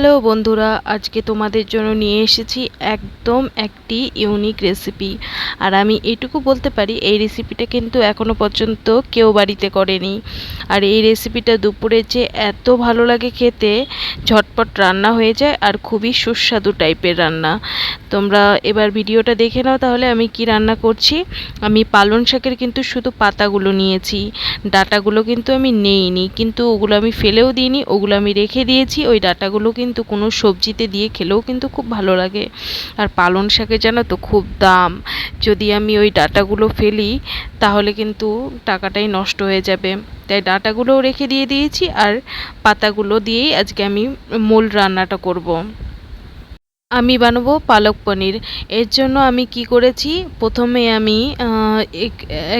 Hello বন্ধুরা, আজকে তোমাদের জন্য নিয়ে এসেছি একদম একটি ইউনিক রেসিপি আর আমি এটুকু বলতে পারি, এই রেসিপিটা কিন্তু এখনও পর্যন্ত কেউ বাড়িতে করেনি। আর এই রেসিপিটা দুপুরে যে এত ভালো লাগে খেতে, ঝটপট রান্না হয়ে যায় আর খুবই সুস্বাদু টাইপের রান্না। তোমরা এবার ভিডিওটা দেখে নাও তাহলে আমি কি রান্না করছি। আমি পালং শাকের কিন্তু শুধু পাতাগুলো নিয়েছি, ডাটাগুলো কিন্তু আমি নেইনি। কিন্তু ওগুলো আমি ফেলেও দিইনি, ওগুলো আমি রেখে দিয়েছি, ওই ডাটাগুলো কিন্তু কোনো সবজিতে দিয়ে খেলেও কিন্তু খুব ভালো লাগে। আর পালং শাকে জানো তো খুব দাম। যদি আমি ওই ডাটাগুলো ফেলি, তাহলে কিন্তু টাকাটাই নষ্ট হয়ে যাবে। তাই ডাটাগুলোও রেখে দিয়ে দিয়েছি আর পাতাগুলো দিয়েই আজকে আমি মূল রান্নাটা করব। আমি বানাবো পালক পনির। এর জন্য আমি কি করেছি? প্রথমে আমি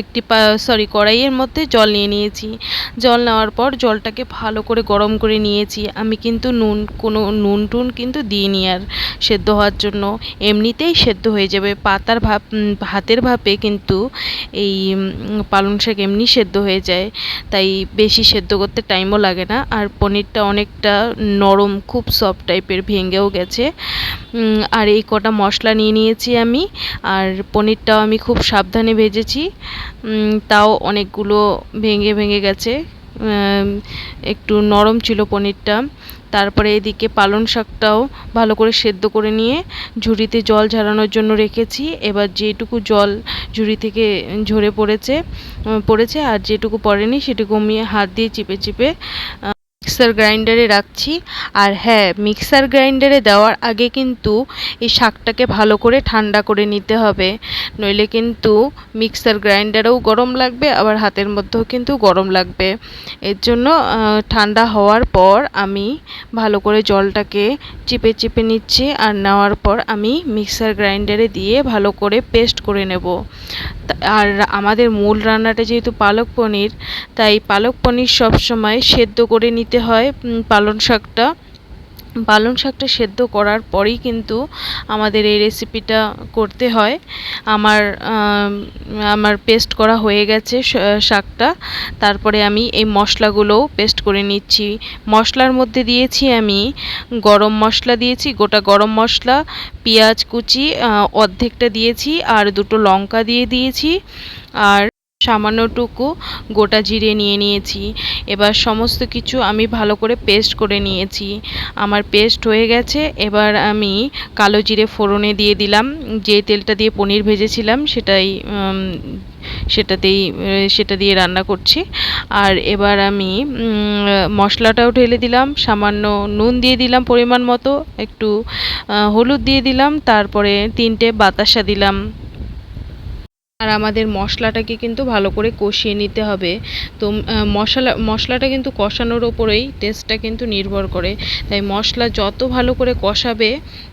একটি সরি কড়াইয়ের মধ্যে জল নিয়ে নিয়েছি। জল নেওয়ার পর জলটাকে ভালো করে গরম করে নিয়েছি। আমি কিন্তু নুন, কোনো নুন টুন কিন্তু দিইনি আর সেদ্ধ হওয়ার জন্য। এমনিতেই সেদ্ধ হয়ে যাবে। পাতার ভাপ ভাতের ভাপে কিন্তু এই পালং শাক এমনি সেদ্ধ হয়ে যায়। তাই বেশি সেদ্ধ করতে টাইমও লাগে না। আর পনিরটা অনেকটা নরম, খুব সফট টাইপের ভেঙেও গেছে। আর এই কটা মশলা নিয়ে নিয়েছি আমি। আর পনিরটাও আমি খুব সাবধানে ভেজেছি তাও অনেকগুলো ভেঙে ভেঙে গেছে। একটু নরম ছিল পনিরটা। তারপরে এদিকে পালং শাকটাও ভালো করে সেদ্ধ করে নিয়ে ঝুড়িতে জল ঝরানোর জন্য রেখেছি। এবার যেটুকু জল ঝুড়ি থেকে ঝরে পড়েছে পড়েছে আর যেটুকু পড়েনি সেটুকু আমি হাত দিয়ে চিপে চিপে মিক্সার গ্রাইন্ডারে রাখছি। আর হ্যাঁ মিক্সার গ্রাইন্ডারে দেওয়ার আগে কিন্তু এই শাকটাকে ভালো করে ঠান্ডা করে নিতে হবে। নইলে কিন্তু মিক্সার গ্রাইন্ডারেও গরম লাগবে, আবার হাতের মধ্যেও কিন্তু গরম লাগবে। এর জন্য ঠান্ডা হওয়ার পর আমি ভালো করে জলটাকে চিপে চিপে নিচ্ছি, আর নেওয়ার পর আমি মিক্সার গ্রাইন্ডারে দিয়ে ভালো করে পেস্ট করে নেব। আর আমাদের মূল রান্নাটা যেহেতু পালক পনির, তাই পালক পনির সবসময় সেদ্ধ করে নিতে হয় পালং শাকটা। পালং শাকটা সেদ্ধ করার পরেই কিন্তু আমাদের এই রেসিপিটা করতে হয়। আমার আমার পেস্ট করা হয়ে গেছে শাকটা। তারপরে আমি এই মশলাগুলোও পেস্ট করে নিচ্ছি। মশলার মধ্যে দিয়েছি আমি গরম মশলা দিয়েছি, গোটা গরম মশলা, পেঁয়াজ কুচি অর্ধেকটা দিয়েছি, আর দুটো লঙ্কা দিয়ে দিয়েছি। আর সামান্যটুকু গোটা জিরে নিয়ে নিয়েছি। এবার সমস্ত কিছু আমি ভালো করে পেস্ট করে নিয়েছি। আমার পেস্ট হয়ে গেছে। এবার আমি কালো জিরে ফোড়নে দিয়ে দিলাম। যে তেলটা দিয়ে পনির ভেজেছিলাম, সেটাই সেটাতেই, সেটা দিয়ে রান্না করছি। আর এবার আমি মশলাটাও ঢেলে দিলাম। সামান্য নুন দিয়ে দিলাম পরিমাণ মতো, একটু হলুদ দিয়ে দিলাম। তারপরে তিনটে বাতাসা দিলাম। আর আমাদের মশলাটাকে কিন্তু ভালো করে কষিয়ে নিতে হবে। তো মশলা, মশলাটা কিন্তু কষানোর ওপরেই টেস্টটা কিন্তু নির্ভর করে। তাই মশলা যত ভালো করে কষাবে,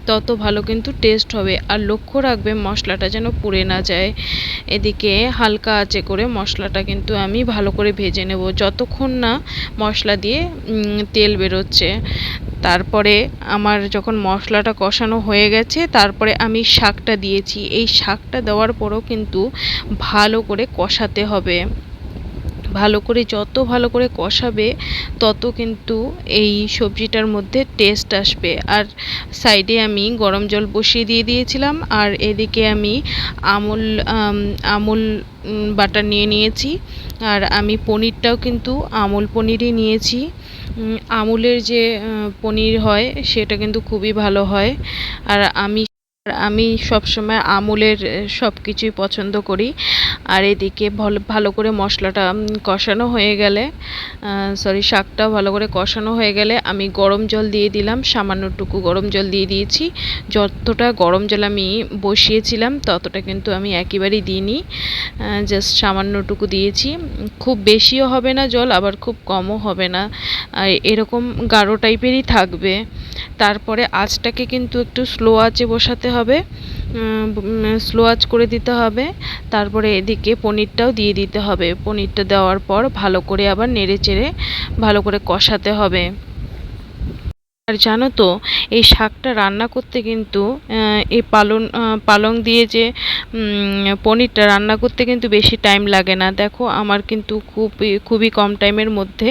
তত ভালো কিন্তু টেস্ট হবে। আর লক্ষ্য রাখবে মশলাটা যেন পুড়ে না যায়। এদিকে হালকা আঁচে করে মশলাটা কিন্তু আমি ভালো করে ভেজে নেব। যতক্ষণ না মশলা দিয়ে তেল বেরোচ্ছে। তারপরে আমার যখন মশলাটা কষানো হয়ে গেছে, তারপরে আমি শাকটা দিয়েছি। এই শাকটা দেওয়ার পরও কিন্তু ভালো করে কষাতে হবে। ভালো করে যত ভালো করে কষাবে, তত কিন্তু এই সবজিটার মধ্যে টেস্ট আসবে। আর সাইডে আমি গরম জল বসিয়ে দিয়ে দিয়েছিলাম, আর এদিকে আমি আমুল আমুল বাটার নিয়ে নিয়েছি। আর আমি পনিরটাও কিন্তু আমুল পনিরই নিয়েছি। আমুলের যে পনির হয় সেটা কিন্তু খুবই ভালো হয়। আর আমি আমি সবসময় আমুলের সব কিছুই পছন্দ করি। আর এদিকে ভালো করে মশলাটা কষানো হয়ে গেলে সরি শাকটা ভালো করে কষানো হয়ে গেলে আমি গরম জল দিয়ে দিলাম, সামান্যটুকু গরম জল দিয়ে দিয়েছি। যতটা গরম জল আমি বসিয়েছিলাম, ততটা কিন্তু আমি একেবারেই দিইনি। জাস্ট সামান্যটুকু দিয়েছি। খুব বেশিও হবে না জল, আবার খুব কমও হবে না। এরকম গাঢ় টাইপেরই থাকবে। তারপরে আঁচটাকে কিন্তু একটু স্লো আঁচে বসাতে হবে স্লো আঁচ করে দিতে হবে, তারপরে এদিকে পনিরটাও দিয়ে দিতে হবে। পনিরটা দেওয়ার পর ভালো করে আবার নেড়ে চেড়ে ভালো করে কষাতে হবে। আর জানো তো, এই শাকটা রান্না করতে কিন্তু এই পালং পালং দিয়ে যে পনিরটা রান্না করতে কিন্তু বেশি টাইম লাগে না। দেখো, আমার কিন্তু খুব খুবই কম টাইমের মধ্যে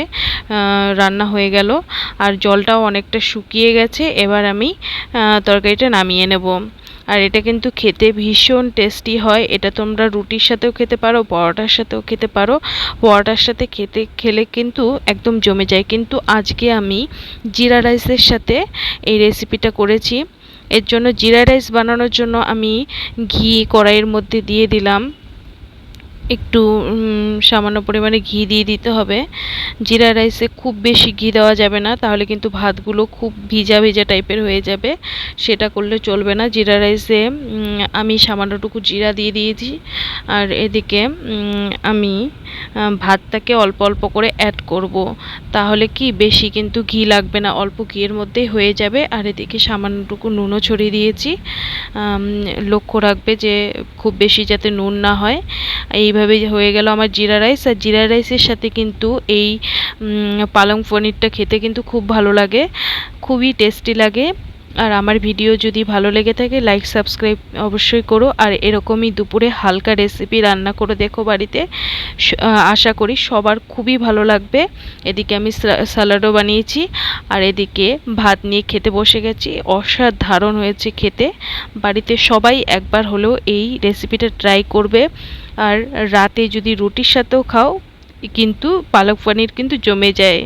রান্না হয়ে গেল। আর জলটাও অনেকটা শুকিয়ে গেছে। এবার আমি তরকারিটা নামিয়ে নেব। আর এটা কিন্তু খেতে ভীষণ টেস্টি হয়। এটা তোমরা রুটির সাথেও খেতে পারো, পরোটার সাথেও খেতে পারো। পরোটার সাথে খেতে, খেলে কিন্তু একদম জমে যায়। কিন্তু আজকে আমি জিরা রাইসের সাথে এই রেসিপিটা করেছি। এর জন্য জিরা রাইস বানানোর জন্য আমি ঘি কড়াইয়ের মধ্যে দিয়ে দিলাম। একটু সামান্য পরিমাণে ঘি দিয়ে দিতে হবে। জিরা রাইসে খুব বেশি ঘি দেওয়া যাবে না, তাহলে কিন্তু ভাতগুলো খুব ভিজা ভিজা টাইপের হয়ে যাবে। সেটা করলে চলবে না। জিরা রাইসে আমি সামান্যটুকু জিরা দিয়ে দিয়েছি। আর এদিকে আমি ভাতটাকে অল্প অল্প করে অ্যাড করব। তাহলে কি বেশি কিন্তু ঘি লাগবে না, অল্প ঘিয়ের মধ্যে হয়ে যাবে। আর এদিকে সামান্যটুকু নুনও ছড়িয়ে দিয়েছি। লক্ষ্য রাখবে যে খুব বেশি যাতে নুন না হয়। এইভাবে হয়ে গেল আমার জিরা রাইস। আর জিরা রাইসের সাথে কিন্তু এই পালং পনিরটা খেতে কিন্তু খুব ভালো লাগে। খুবই টেস্টি লাগে। আর আমার ভিডিও যদি ভালো লেগে থাকে লাইক সাবস্ক্রাইব অবশ্যই করো। আর এরকমই দুপুরে হালকা রেসিপি রান্না করে দেখো বাড়িতে। আশা করি সবার খুবই ভালো লাগবে। এদিকে আমি স্যালাডও বানিয়েছি। আর এদিকে ভাত নিয়ে খেতে বসে গেছি। অসাধারণ হয়েছে খেতে। বাড়িতে সবাই একবার হলেও এই রেসিপিটা ট্রাই করবে। আর রাতে যদি রুটির সাথেও খাও, কিন্তু পালক পনির কিন্তু জমে যায়।